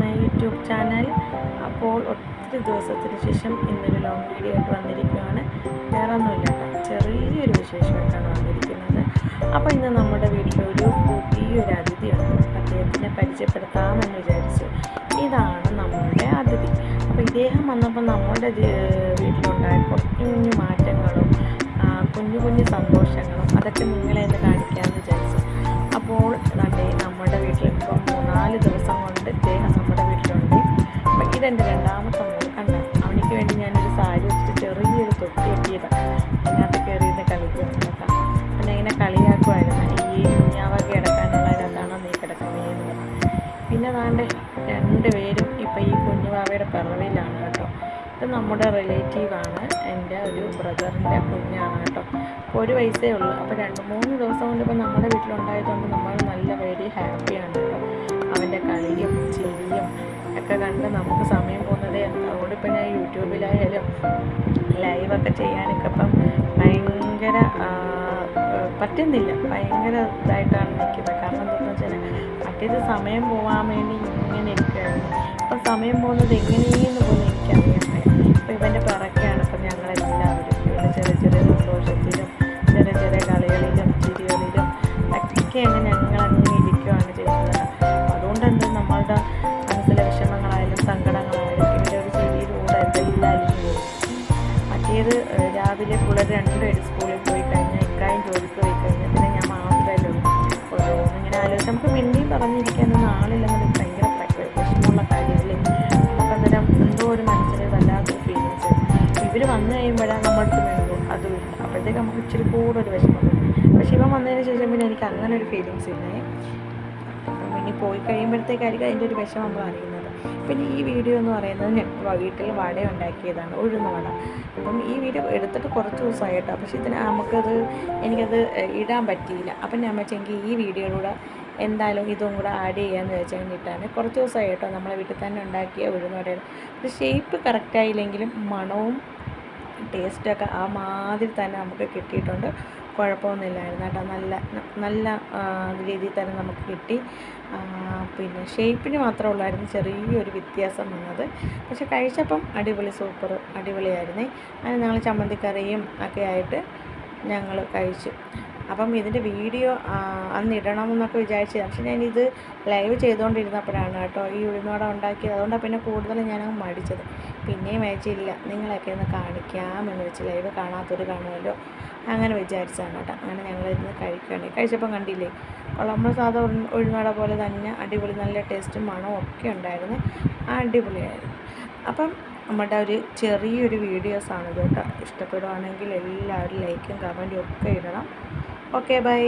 My YouTube channel. അപ്പോൾ ഒത്തിരി ദിവസത്തിന് ശേഷം ഇന്നൊരു ലോങ് വീഡിയോ ആയിട്ട് വന്നിരിക്കുകയാണ് വേറെ ഒന്നുമില്ല ചെറിയൊരു വിശേഷമായിട്ടാണ് വന്നിരിക്കുന്നത്. അപ്പോൾ ഇന്ന് നമ്മുടെ വീട്ടിലൊരു പുതിയൊരു അതിഥിയുണ്ട് അദ്ദേഹത്തിനെ പരിചയപ്പെടുത്താമെന്ന് വിചാരിച്ചു ഇതാണ് നമ്മുടെ അതിഥി. അപ്പോൾ ഇദ്ദേഹം വന്നപ്പോൾ നമ്മുടെ വീട്ടിലുണ്ടായപ്പോൾ വീട്ടിലുണ്ടായ കുഞ്ഞു കുഞ്ഞു മാറ്റങ്ങളും കുഞ്ഞു കുഞ്ഞു സന്തോഷങ്ങളും അതൊക്കെ നിങ്ങളെ അപ്പം എന്റെ രണ്ടാമത്തെ മോൾ കണ്ട? അവനിക്ക് വേണ്ടി ഞാനൊരു സാരി വെച്ചിട്ട് ചെറിയൊരു തൊട്ടി എത്തിയതാണ് അതിനകത്ത് കയറിയിരുന്ന കളിക്കുന്നുണ്ട് കേട്ടോ? പിന്നെ ഇങ്ങനെ കളിയാക്കുമായിരുന്നു ഈ കുഞ്ഞാവൊക്കെ കിടക്കാനുള്ള രണ്ടാണോ നീ കിടക്കുന്നതെന്ന് പിന്നെ രണ്ട് രണ്ടുപേരും ഇപ്പം ഈ കുഞ്ഞുവാവയുടെ പിറവിലാണ് കേട്ടോ. ഇത് നമ്മുടെ റിലേറ്റീവാണ്. എന്റെ ഒരു ബ്രദറിന്റെ കുഞ്ഞാണ് കേട്ടോ. അപ്പോൾ ഒരു വയസ്സേ ഉള്ളൂ. അപ്പോൾ രണ്ട് മൂന്ന് ദിവസം കൊണ്ട് ഇപ്പോൾ നമ്മുടെ വീട്ടിലുണ്ടായതുകൊണ്ട് നമ്മൾ നല്ല വെരി ഹാപ്പിയാണ് കേട്ടോ. ഒക്കെ കണ്ട് നമുക്ക് സമയം പോകുന്നതേ അതുകൊണ്ട് ഇപ്പം ഞാൻ യൂട്യൂബിലായാലും ലൈവൊക്കെ ചെയ്യാനൊക്കെ ഇപ്പം ഭയങ്കര പറ്റുന്നില്ല. ഭയങ്കര ഇതായിട്ടാണ് നിൽക്കുന്നത്. കാരണം എന്താണെന്ന് വെച്ചാൽ മറ്റേത് സമയം പോകാൻ വേണ്ടി ഇങ്ങനെ ഇരിക്കുകയാണ്. ഇപ്പം സമയം പോകുന്നത് എങ്ങനെയെന്ന് പോലും എനിക്കറിയാൻ വയ്യ ഇപ്പം ഇവന്റെ പിറക്കെയാണ് ഇപ്പം ഞങ്ങളെല്ലാവരും. ചെറിയ ചെറിയ സന്തോഷത്തിലും ചെറിയ ചെറിയ കളികളിലും ചിരികളിലും ഒക്കെ ഞങ്ങൾ ഞങ്ങളങ്ങനെ ഇരിക്കുകയാണ് ചെയ്യുന്നത്. അതുകൊണ്ട് തന്നെ നമ്മളുടെ മനസ്സിലെ വിഷമങ്ങളായാലും പിള്ളേർ രണ്ടുപേരും സ്കൂളിൽ പോയി കഴിഞ്ഞാൽ ഇക്കായും ജോലിക്ക് പോയി കഴിഞ്ഞാൽ പിന്നെ ഞാൻ മാത്രമല്ലോ ഓരോന്ന് ഇങ്ങനെ ആലോചിച്ച് നമുക്ക് മിണ്ടിയും പറഞ്ഞിരിക്കാനൊന്നും ആളില്ലെന്നൊരു ഭയങ്കര വിഷമമുള്ള നമുക്ക് നമുക്കന്നേരം എന്തോ ഒരു മനസ്സിന് വല്ലാത്തൊരു ഫീലിങ്സ് ഇവർ വന്നു കഴിയുമ്പോഴാണ് നമ്മുടെ അടുത്ത് അതും ഇല്ല. അപ്പോഴത്തേക്ക് നമുക്ക് ഇച്ചിരി കൂടുതൽ വിഷമം പക്ഷേ ഇവൻ വന്നതിന് ശേഷം പിന്നെ എനിക്ക് അങ്ങനെ ഒരു ഫീലിങ്സ് ഇല്ലേ? ഇനി പോയി കഴിയുമ്പോഴത്തേക്കായിരിക്കും അതിന്റെ ഒരു വിഷമം നമ്മൾ അറിയുന്നത്. പിന്നെ ഈ വീഡിയോ എന്ന് പറയുന്നത് ഞാൻ വീട്ടിൽ വട ഉണ്ടാക്കിയതാണ് ഉഴുന്ന വട അപ്പം ഈ വീഡിയോ എടുത്തിട്ട് കുറച്ച് ദിവസമായി കേട്ടോ. പക്ഷേ ഇതിന് നമുക്കത് എനിക്കത് ഇടാൻ പറ്റിയില്ല. അപ്പം ഞാൻ വെച്ചെങ്കിൽ ഈ വീഡിയോയിലൂടെ എന്തായാലും ഇതും കൂടെ ആഡ് ചെയ്യാമെന്ന് വെച്ച് കഴിഞ്ഞിട്ടാണ് കുറച്ച് ദിവസമായി കേട്ടോ നമ്മളെ വീട്ടിൽ തന്നെ ഉണ്ടാക്കിയ ഉഴുന്ന വടയുടെ ഷേപ്പ് കറക്റ്റായില്ലെങ്കിലും മണവും ടേസ്റ്റൊക്കെ ആ മാതിരി തന്നെ നമുക്ക് കിട്ടിയിട്ടുണ്ട്. കുഴപ്പമൊന്നുമില്ലായിരുന്നു കേട്ടോ. നല്ല നല്ല രീതിയിൽ തന്നെ നമുക്ക് കിട്ടി. പിന്നെ ഷേപ്പിന് മാത്രമേ ഉള്ളായിരുന്നു. ചെറിയൊരു വ്യത്യാസം വന്നത്. പക്ഷെ കഴിച്ചപ്പം അടിപൊളി സൂപ്പർ അടിപൊളിയായിരുന്നേ. അതിന് ഞങ്ങൾ ചമ്മന്തിക്കറിയും ഒക്കെ ആയിട്ട് ഞങ്ങൾ കഴിച്ചു. അപ്പം ഇതിന്റെ വീഡിയോ അന്ന് ഇടണമെന്നൊക്കെ വിചാരിച്ചു. പക്ഷെ ഞാനിത് ലൈവ് ചെയ്തുകൊണ്ടിരുന്നപ്പോഴാണ് കേട്ടോ ഈ ഉഴുന്നോട ഉണ്ടാക്കിയത്. അതുകൊണ്ടാണ് പിന്നെ കൂടുതലും ഞാൻ മടിച്ചത്. പിന്നെയും അയച്ചില്ല നിങ്ങളൊക്കെ ഒന്ന് കാണിക്കാമെന്ന് വെച്ച് ലൈവ് കാണാത്തൊരു കാണുമല്ലോ അങ്ങനെ വിചാരിച്ചതാണ് കേട്ടോ. അങ്ങനെ ഞങ്ങളിരുന്ന് കഴിക്കുകയാണ്. കഴിച്ചപ്പം കണ്ടില്ലേ നമ്മൾ സാധാ ഉഴുന്നോട പോലെ തന്നെ അടിപൊളി നല്ല ടേസ്റ്റും മണവും ഒക്കെ ഉണ്ടായിരുന്നു. അടിപൊളിയായിരുന്നു. അപ്പം നമ്മുടെ ഒരു ചെറിയൊരു വീഡിയോസാണ് കേട്ടോ. ഇഷ്ടപ്പെടുവാണെങ്കിൽ എല്ലാവരും ലൈക്കും കമന്റും ഒക്കെ ഇടണം. Okay bye